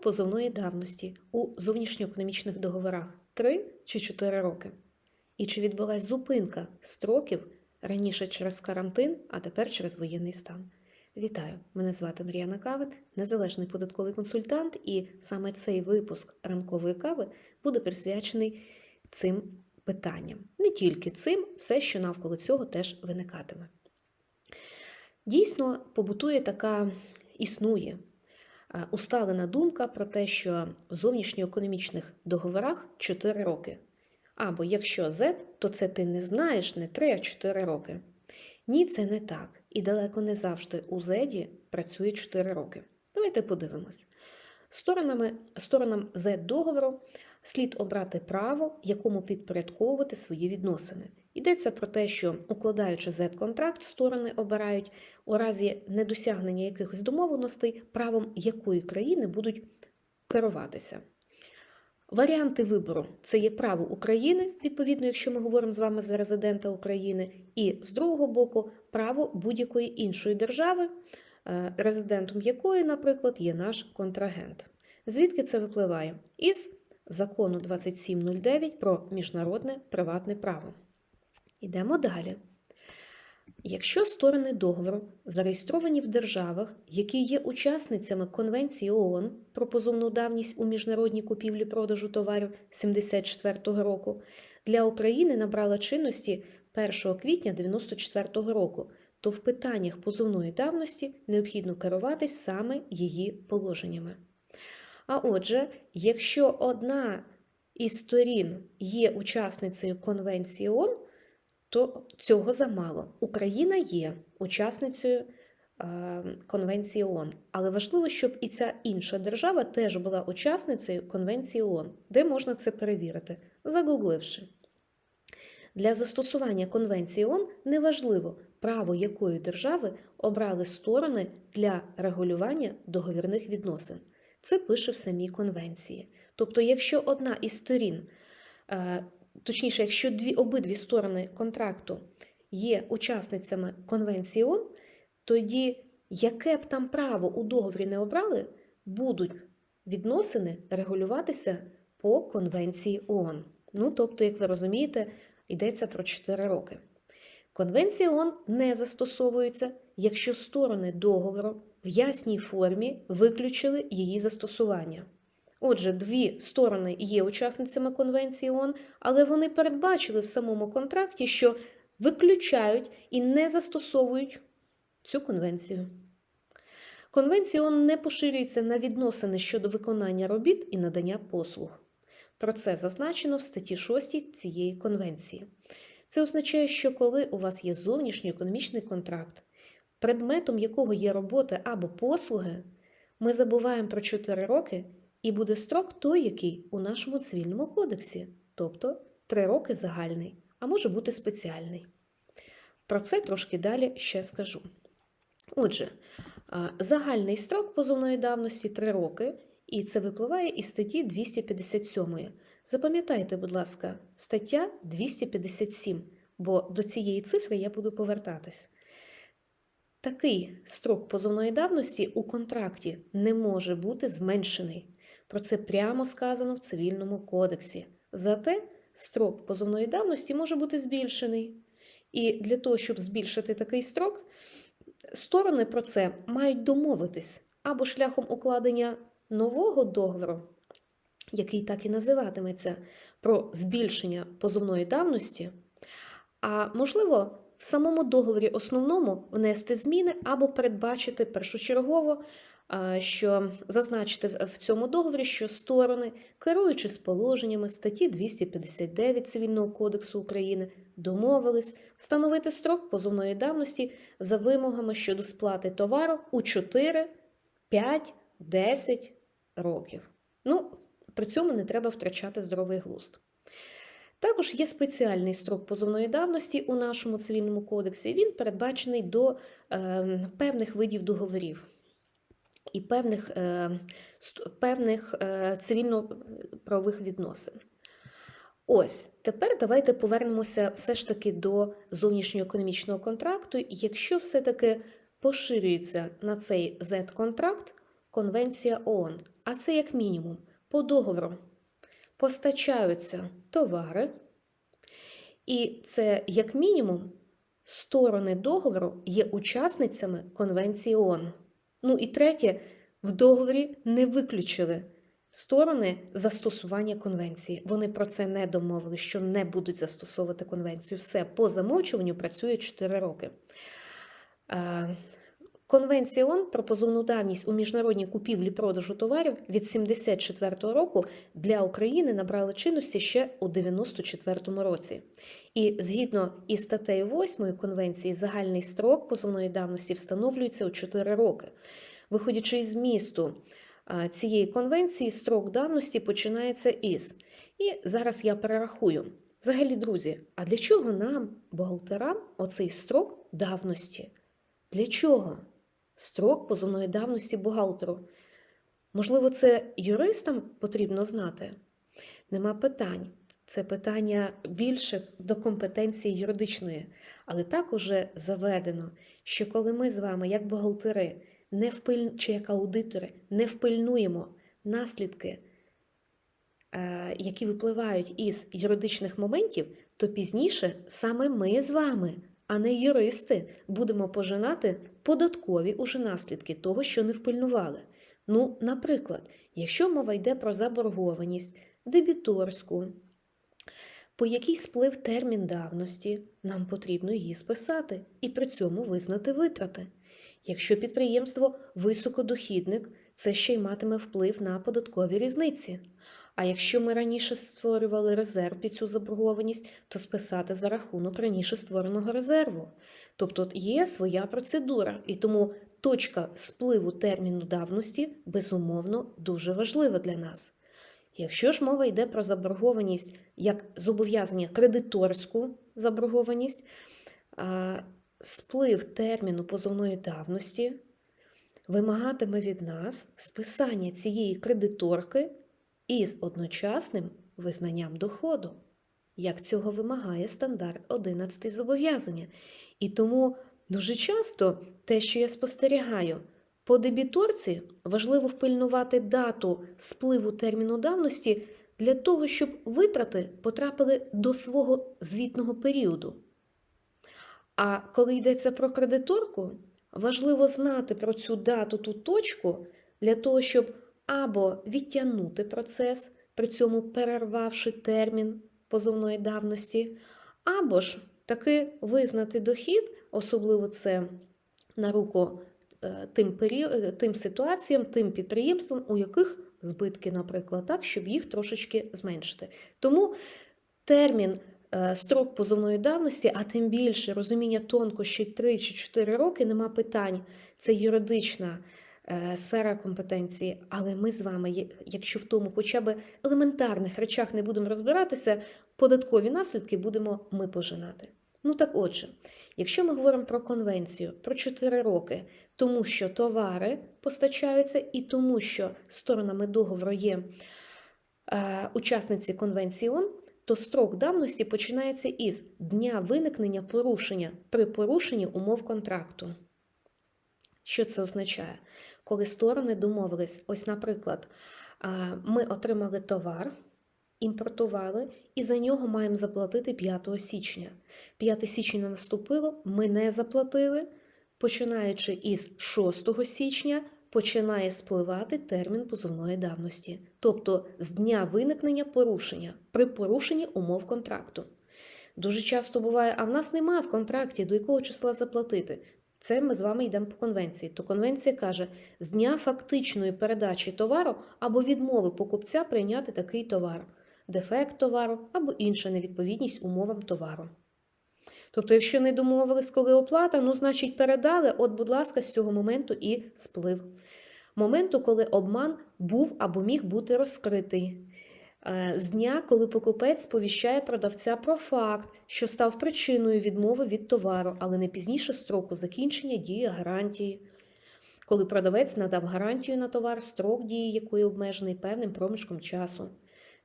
позовної давності у зовнішньоекономічних договорах 3 чи 4 роки? І чи відбулась зупинка строків раніше через карантин, а тепер через воєнний стан? Вітаю! Мене звати Мар'яна Кавит, незалежний податковий консультант, і саме цей випуск ранкової кави буде присвячений цим питанням. Не тільки цим, все, що навколо цього теж виникатиме. Дійсно, побутує така існує усталена думка про те, що в зовнішньоекономічних договорах 4 роки. Або якщо Z, то це ти не знаєш не 3, а 4 роки. Ні, це не так. І далеко не завжди у Z працює 4 роки. Давайте подивимось. Сторонами, сторонам Z договору слід обрати право, якому підпорядковувати свої відносини. Йдеться про те, що укладаючи Z-контракт, сторони обирають у разі недосягнення якихось домовленостей, правом якої країни будуть керуватися. Варіанти вибору це є право України, відповідно, якщо ми говоримо з вами за резидента України, і з другого боку, право будь-якої іншої держави, е, резидентом якої, наприклад, є наш контрагент. Звідки це випливає? Із закону 2709 про міжнародне приватне право. Йдемо далі. Якщо сторони договору зареєстровані в державах, які є учасницями Конвенції ООН про позовну давність у міжнародній купівлі продажу товарів 74 року, для України набрала чинності 1 квітня 94 року, то в питаннях позовної давності необхідно керуватись саме її положеннями. А отже, якщо одна із сторін є учасницею Конвенції ООН, то цього замало. Україна є учасницею е, Конвенції ООН, але важливо, щоб і ця інша держава теж була учасницею Конвенції ООН. Де можна це перевірити? Загугливши. Для застосування Конвенції ООН неважливо, право якої держави обрали сторони для регулювання договірних відносин. Це пише в самій конвенції. Тобто, якщо одна із сторін, е, точніше, якщо дві обидві сторони контракту є учасницями конвенції ООН, тоді яке б там право у договорі не обрали, будуть відносини регулюватися по конвенції ООН. Ну, тобто, як ви розумієте, йдеться про 4 роки. Конвенція ООН не застосовується, якщо сторони договору в ясній формі виключили її застосування. Отже, дві сторони є учасницями Конвенції ООН, але вони передбачили в самому контракті, що виключають і не застосовують цю конвенцію. Конвенція ООН не поширюється на відносини щодо виконання робіт і надання послуг. Про це зазначено в статті 6 цієї конвенції. Це означає, що коли у вас є зовнішній економічний контракт, предметом якого є робота або послуги, ми забуваємо про 4 роки, і буде строк той, який у нашому цивільному кодексі, тобто 3 роки загальний, а може бути спеціальний. Про це трошки далі ще скажу. Отже, загальний строк позовної давності 3 роки, і це випливає із статті 257. Запам'ятайте, будь ласка, стаття 257, бо до цієї цифри я буду повертатись. Такий строк позовної давності у контракті не може бути зменшений. Про це прямо сказано в цивільному кодексі. Зате строк позовної давності може бути збільшений. І для того, щоб збільшити такий строк, сторони про це мають домовитись або шляхом укладення нового договору, який так і називатиметься, про збільшення позовної давності, а можливо, в самому договорі основному внести зміни або передбачити першочергово, що зазначити в цьому договорі, що сторони, керуючись положеннями статті 259 Цивільного кодексу України, домовились встановити строк позовної давності за вимогами щодо сплати товару у 4, 5, 10 років. Ну, при цьому не треба втрачати здоровий глузд. Також є спеціальний строк позовної давності у нашому цивільному кодексі. Він передбачений до е, певних видів договорів і певних е, певних е, цивільно-правових відносин. Ось, тепер давайте повернемося все ж таки до зовнішнього економічного контракту. Якщо все-таки поширюється на цей Z-контракт Конвенція ООН, А це як мінімум по договору постачаються товари, і це як мінімум сторони договору є учасницями Конвенції ООН. Ну і третє, в договорі не виключили сторони застосування конвенції. Вони про це не домовили, що не будуть застосовувати конвенцію. Все по замовчуванню працює 4 роки. Конвенція ООН про позовну давність у міжнародній купівлі продажу товарів від 74-го року для України набрала чинності ще у 94-му році. І згідно із статтею 8 конвенції, загальний строк позовної давності встановлюється у 4 роки. Виходячи із змісту цієї конвенції, строк давності починається із. І зараз я перерахую. Взагалі, друзі, а для чого нам, бухгалтерам, оцей строк давності? Для чого? Строк позовної давності бухгалтеру. Можливо, це юристам потрібно знати? Нема питань. Це питання більше до компетенції юридичної. Але так уже заведено, що коли ми з вами, як бухгалтери, не впиль... чи як аудитори, не впильнуємо наслідки, е, які випливають із юридичних моментів, то пізніше саме ми з вами а не юристи, будемо пожинати податкові уже наслідки того, що не впильнували. Ну, наприклад, якщо мова йде про заборгованість, дебіторську, по якій сплив термін давності, нам потрібно її списати і при цьому визнати витрати. Якщо підприємство високодохідник, це ще й матиме вплив на податкові різниці. А якщо ми раніше створювали резерв під цю заборгованість, то списати за рахунок раніше створеного резерву. Тобто є своя процедура, і тому точка спливу терміну давності безумовно дуже важлива для нас. Якщо ж мова йде про заборгованість як зобов'язання кредиторську заборгованість, сплив терміну позовної давності вимагатиме від нас списання цієї кредиторки із одночасним визнанням доходу, як цього вимагає стандарт 11 зобов'язання. І тому дуже часто те, що я спостерігаю, по дебіторці важливо впильнувати дату спливу терміну давності для того, щоб витрати потрапили до свого звітного періоду. А коли йдеться про кредиторку, важливо знати про цю дату ту точку для того, щоб або відтягнути процес, при цьому перервавши термін позовної давності, або ж таки визнати дохід, особливо це на руку е, тим період, тим ситуаціям, тим підприємствам, у яких збитки, наприклад, так, щоб їх трошечки зменшити. Тому термін. Е, строк позовної давності, а тим більше розуміння тонкощі 3 чи 4 роки, нема питань. Це юридична Е, сфера компетенції, але ми з вами, якщо в тому хоча б елементарних речах не будемо розбиратися, податкові наслідки будемо ми пожинати. Ну так отже, якщо ми говоримо про конвенцію про 4 роки, тому що товари постачаються, і тому, що сторонами договору є е, учасниці конвенції ООН, то строк давності починається із дня виникнення порушення при порушенні умов контракту. Що це означає? Коли сторони домовились, ось, наприклад, ми отримали товар, імпортували, і за нього маємо заплатити 5 січня. 5 січня наступило, ми не заплатили. Починаючи із 6 січня, починає спливати термін позовної давності, тобто з дня виникнення порушення при порушенні умов контракту. Дуже часто буває, а в нас немає в контракті, до якого числа заплатити. Це ми з вами йдемо по конвенції. То конвенція каже, з дня фактичної передачі товару або відмови покупця прийняти такий товар, дефект товару або інша невідповідність умовам товару. Тобто, якщо не домовились, коли оплата, ну, значить, передали, от, будь ласка, з цього моменту і сплив. Моменту, коли обман був або міг бути розкритий. Е, з дня, коли покупець сповіщає продавця про факт, що став причиною відмови від товару, але не пізніше строку закінчення дії гарантії, коли продавець надав гарантію на товар, строк дії якої обмежений певним проміжком часу,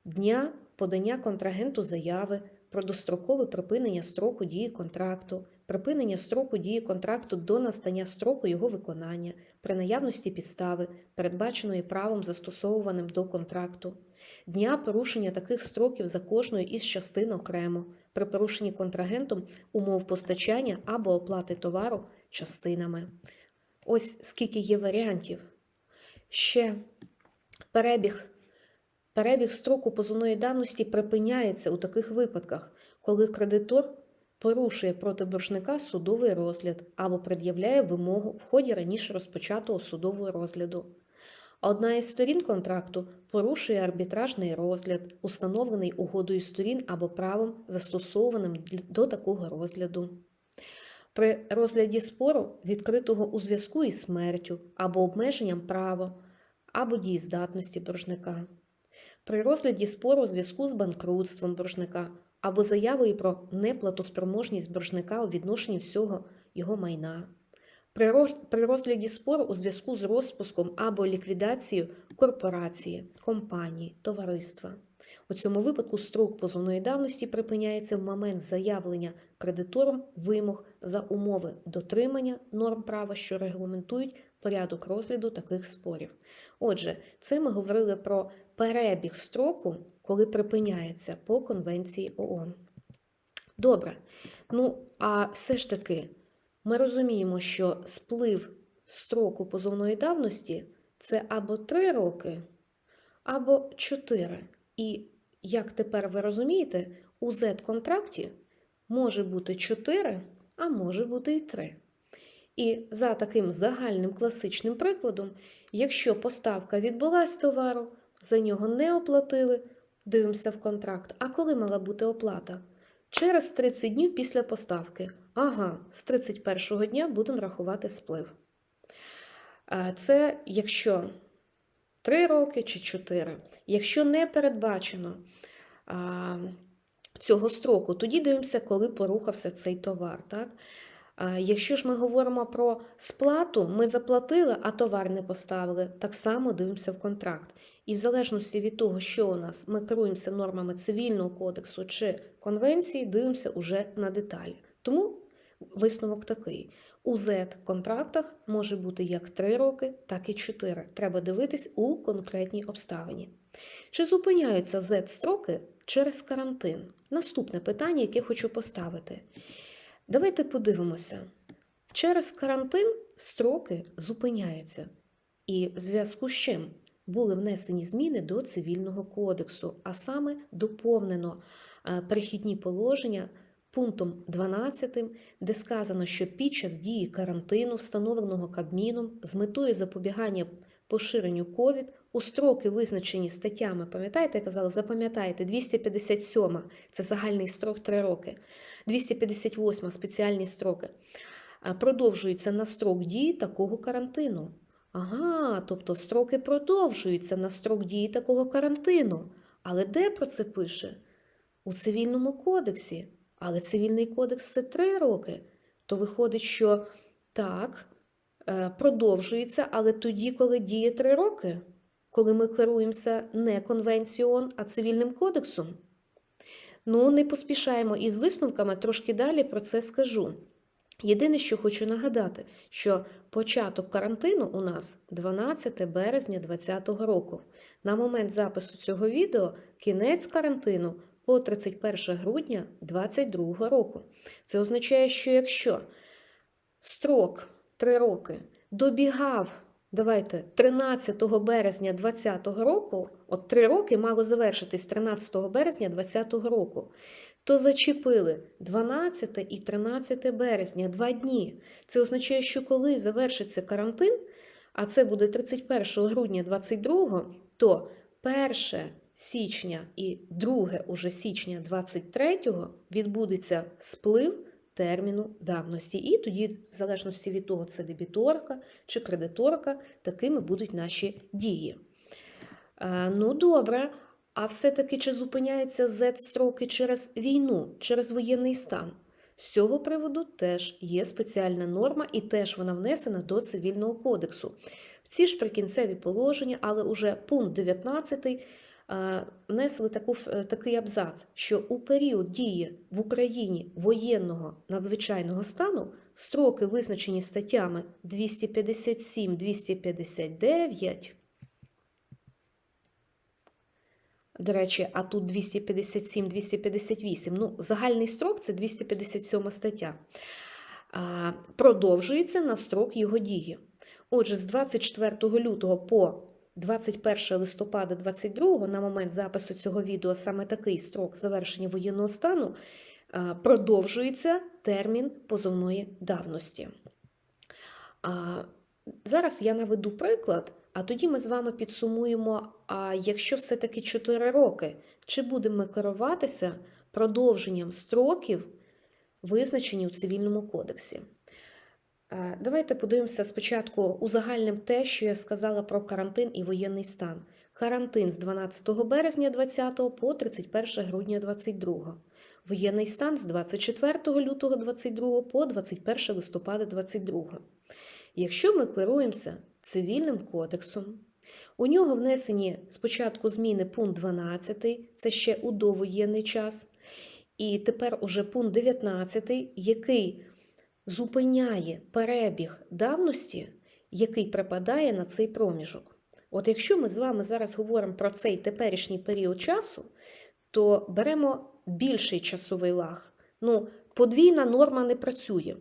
дня подання контрагенту заяви про дострокове припинення строку дії контракту, припинення строку дії контракту до настання строку його виконання при наявності підстави, передбаченої правом застосовуваним до контракту, дня порушення таких строків за кожною із частин окремо, при порушенні контрагентом умов постачання або оплати товару частинами. Ось скільки є варіантів. Ще перебіг. Перебіг строку позовної давності припиняється у таких випадках, коли кредитор порушує проти боржника судовий розгляд або пред'являє вимогу в ході раніше розпочатого судового розгляду. Одна із сторін контракту порушує арбітражний розгляд, установлений угодою сторін або правом, застосованим до такого розгляду. При розгляді спору, відкритого у зв'язку із смертю або обмеженням права або дієздатності боржника. При розгляді спору у зв'язку з банкрутством боржника або заявою про неплатоспроможність боржника у відношенні всього його майна. При розгляді спору у зв'язку з розпуском або ліквідацією корпорації, компанії, товариства. У цьому випадку строк позовної давності припиняється в момент заявлення кредитором вимог за умови дотримання норм права, що регламентують порядок розгляду таких спорів. Отже, це ми говорили про перебіг строку, коли припиняється по Конвенції ООН. Добре. Ну, а все ж таки, ми розуміємо, що сплив строку позовної давності це або 3 роки, або 4. І як тепер ви розумієте, у Z-контракті може бути 4, а може бути і 3. І за таким загальним класичним прикладом, якщо поставка відбулась товару, за нього не оплатили, дивимося в контракт. А коли мала бути оплата? Через 30 днів після поставки. Ага, з 31 дня будемо рахувати сплив. Це якщо 3 роки чи 4. Якщо не передбачено цього строку, тоді дивимося, коли порухався цей товар. Так? Якщо ж ми говоримо про сплату, ми заплатили, а товар не поставили, так само дивимося в контракт. І в залежності від того, що у нас ми керуємося нормами цивільного кодексу чи конвенції, дивимося уже на деталі. Тому висновок такий: у Z-контрактах може бути як 3 роки, так і 4. Треба дивитись у конкретній обставині. Чи зупиняються Z-строки через карантин? Наступне питання, яке хочу поставити. Давайте подивимося. Через карантин строки зупиняються. І в зв'язку з чим були внесені зміни до цивільного кодексу, а саме доповнено е, перехідні положення пунктом 12, де сказано, що під час дії карантину, встановленого Кабміном, з метою запобігання поширенню ковід у строки, визначені статтями, пам'ятаєте, я казала, запам'ятайте, 257 це загальний строк 3 роки, 258 спеціальні строки, а, продовжуються на строк дії такого карантину. Ага, тобто строки продовжуються на строк дії такого карантину. Але де про це пише? У цивільному кодексі. Але цивільний кодекс це 3 роки. То виходить, що так, е, продовжується, але тоді, коли діє 3 роки, коли ми керуємося не конвенцією ООН, а цивільним кодексом. Ну, не поспішаємо із висновками, трошки далі про це скажу. Єдине, що хочу нагадати, що початок карантину у нас 12 березня 2020 року. На момент запису цього відео кінець карантину по 31 грудня 2022 року. Це означає, що якщо строк 3 роки добігав, давайте, 13 березня 2020 року, от 3 роки мало завершитись 13 березня 2020 року, то зачепили 12 і 13 березня, два дні. Це означає, що коли завершиться карантин, а це буде 31 грудня 2022, то 1 січня і 2 уже січня 23 відбудеться сплив терміну давності. І тоді, в залежності від того, це дебіторка чи кредиторка, такими будуть наші дії. Е, Ну, добре. А все-таки чи зупиняються Z-строки через війну, через воєнний стан? З цього приводу теж є спеціальна норма, і теж вона внесена до цивільного кодексу. В ці ж прикінцеві положення, але уже пункт 19 е, внесли таку, е, такий абзац, що у період дії в Україні воєнного надзвичайного стану строки, визначені статтями 257-259, до речі, а тут 257-258, ну, загальний строк це 257 стаття, продовжується на строк його дії. Отже, з 24 лютого по 21 листопада 22 на момент запису цього відео саме такий строк завершення воєнного стану продовжується термін позовної давності. Зараз я наведу приклад, а тоді ми з вами підсумуємо, а якщо все-таки 4 роки, чи будемо ми керуватися продовженням строків, визначені у цивільному кодексі. Е, Давайте подивимося спочатку узагальним те, що я сказала про карантин і воєнний стан. Карантин з 12 березня 20 по 31 грудня 22. Воєнний стан з 24 лютого 22 по 21 листопада 22. Якщо ми керуємося цивільним кодексом, у нього внесені спочатку зміни пункт 12, це ще у довоєнний час, і тепер уже пункт 19, який зупиняє перебіг давності, який припадає на цей проміжок. От якщо ми з вами зараз говоримо про цей теперішній період часу, то беремо більший часовий лаг. Ну, подвійна норма не працює.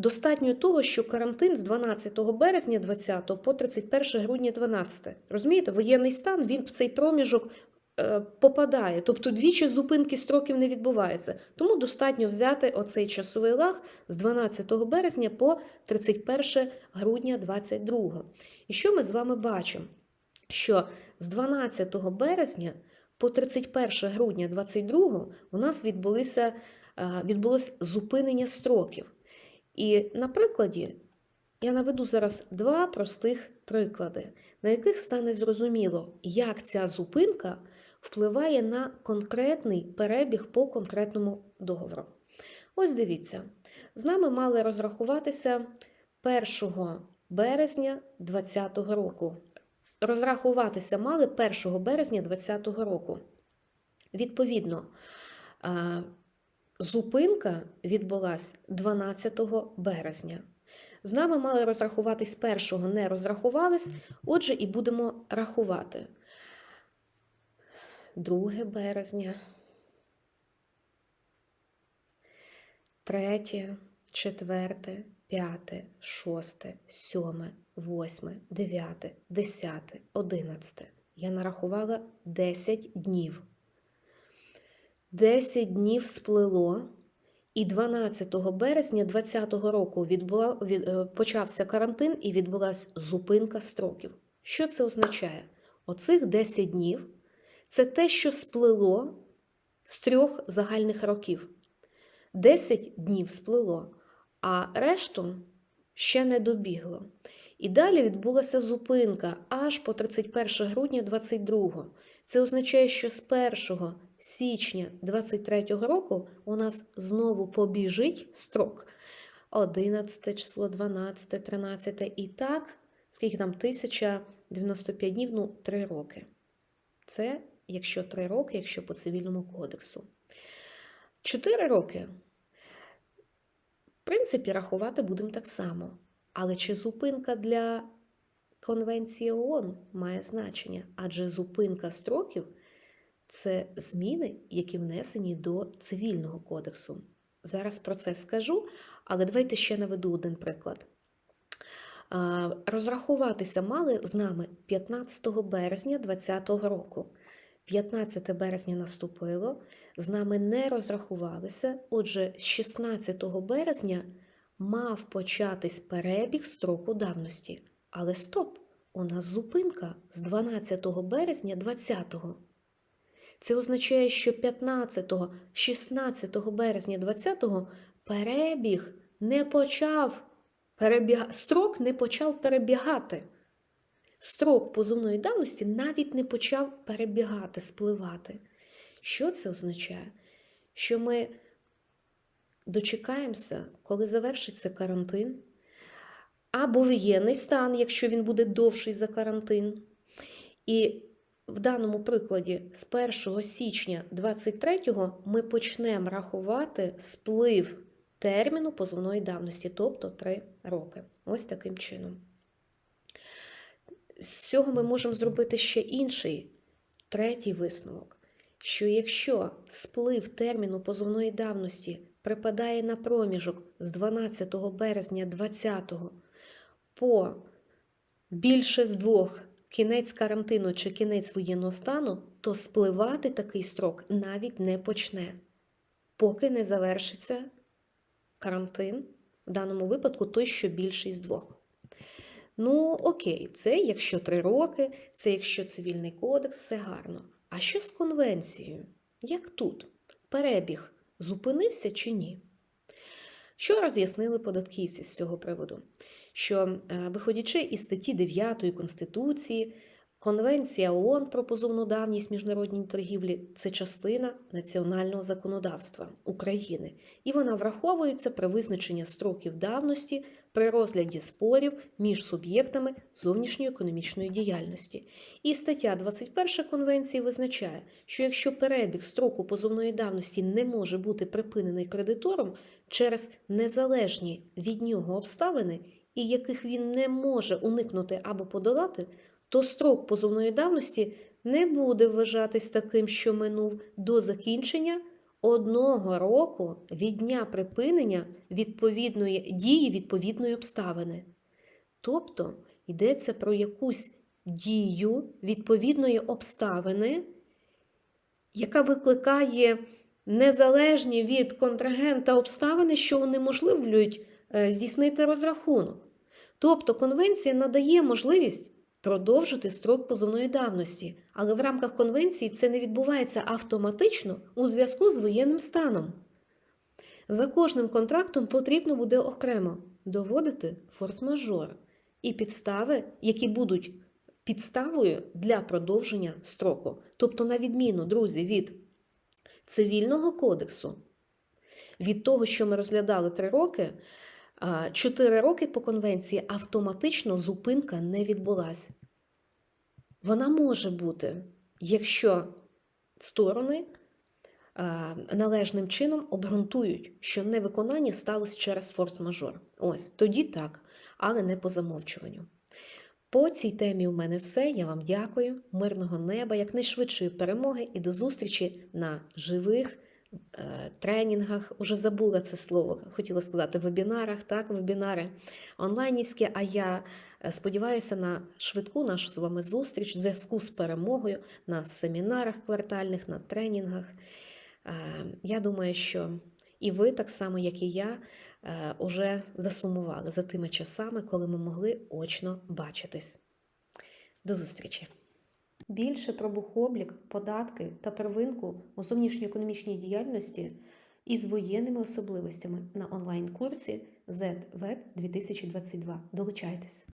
Достатньо того, що карантин з 12 березня 20 по 31 грудня 12. Розумієте, воєнний стан він в цей проміжок е, попадає. Тобто двічі зупинки строків не відбувається. Тому достатньо взяти оцей часовий лаг з 12 березня по 31 грудня 22. І що ми з вами бачимо? Що з 12 березня по 31 грудня 22 у нас відбулися, е, відбулось зупинення строків. І на прикладі я наведу зараз два простих приклади, на яких стане зрозуміло, як ця зупинка впливає на конкретний перебіг по конкретному договору. Ось дивіться, з нами мали розрахуватися 1 березня 2020 року. Розрахуватися мали 1 березня 2020 року. Відповідно, е, Зупинка відбулась 12 березня. З нами мали розрахуватись першого, не розрахувались, отже, і будемо рахувати. 2 березня, 3, 4, 5, 6, 7, 8, 9, 10, 11. Я нарахувала 10 днів. 10 днів сплило, і 12 березня 2020 року відбула, від, е, почався карантин і відбулася зупинка строків. Що це означає? Оцих 10 днів це те, що сплило з трьох загальних років. 10 днів сплило, а решту ще не добігло. І далі відбулася зупинка аж по 31 грудня 22. Це означає, що з 1 січня 23 року у нас знову побіжить строк 11 число, 12, 13 і так, скільки там 1095 днів, ну 3 роки. Це якщо 3 роки, якщо по цивільному кодексу. 4 роки. В принципі, рахувати будемо так само. Але чи зупинка для Конвенції ООН має значення? Адже зупинка строків це зміни, які внесені до цивільного кодексу. Зараз про це скажу, але давайте ще наведу один приклад. Розрахуватися мали з нами 15 березня 2020 року. 15 березня наступило, з нами не розрахувалися. Отже, з 16 березня мав початись перебіг строку давності. Але стоп! У нас зупинка з 12 березня 20-го. Це означає, що 15-16 березня 20-го перебіг не почав перебіг... строк не почав перебігати. Строк позовної давності навіть не почав перебігати, спливати. Що це означає? Що ми дочекаємося, коли завершиться карантин, або воєнний стан, якщо він буде довший за карантин. І в даному прикладі з 1 січня 2023 ми почнемо рахувати сплив терміну позовної давності, тобто 3 роки. Ось таким чином. З цього ми можемо зробити ще інший третій висновок, що якщо сплив терміну позовної давності припадає на проміжок з 12 березня 2020 по більше з двох кінець карантину чи кінець воєнного стану, то спливати такий строк навіть не почне, поки не завершиться карантин, в даному випадку той, що більший з двох. Ну, окей, це якщо три роки, це якщо цивільний кодекс, все гарно. А що з конвенцією? Як тут? Перебіг зупинився чи ні? Що роз'яснили податківці з цього приводу? Що, е, виходячи із статті 9 Конституції, Конвенція ООН про позовну давність міжнародній торгівлі це частина національного законодавства України, і вона враховується при визначенні строків давності при розгляді спорів між суб'єктами зовнішньої економічної діяльності. І стаття 21 Конвенції визначає, що якщо перебіг строку позовної давності не може бути припинений кредитором через незалежні від нього обставини, і яких він не може уникнути або подолати, то строк позовної давності не буде вважатись таким, що минув до закінчення одного року від дня припинення відповідної дії відповідної обставини. Тобто йдеться про якусь дію відповідної обставини, яка викликає незалежні від контрагента обставини, що унеможливлюють здійснити розрахунок. Тобто конвенція надає можливість продовжити строк позовної давності, але в рамках конвенції це не відбувається автоматично у зв'язку з воєнним станом. За кожним контрактом потрібно буде окремо доводити форс-мажор і підстави, які будуть підставою для продовження строку. Тобто, на відміну, друзі, від цивільного кодексу, від того, що ми розглядали три роки, чотири роки по конвенції автоматично зупинка не відбулася. Вона може бути, якщо сторони належним чином обґрунтують, що невиконання сталося через форс-мажор. Ось тоді так, але не по замовчуванню. По цій темі у мене все. Я вам дякую. Мирного неба, якнайшвидшої перемоги і до зустрічі на живих тренінгах. Уже забула це слово, хотіла сказати, вебінарах, так, вебінари онлайнівські. А я е, сподіваюся на швидку нашу з вами зустріч в зв'язку з перемогою на семінарах квартальних, на тренінгах. Е, Я думаю, що і ви, так само, як і я, е, уже засумували за тими часами, коли ми могли очно бачитись. До зустрічі! Більше про бухоблік, податки та первинку у зовнішньоекономічній діяльності із воєнними особливостями на онлайн-курсі ZVET 2022. Долучайтесь!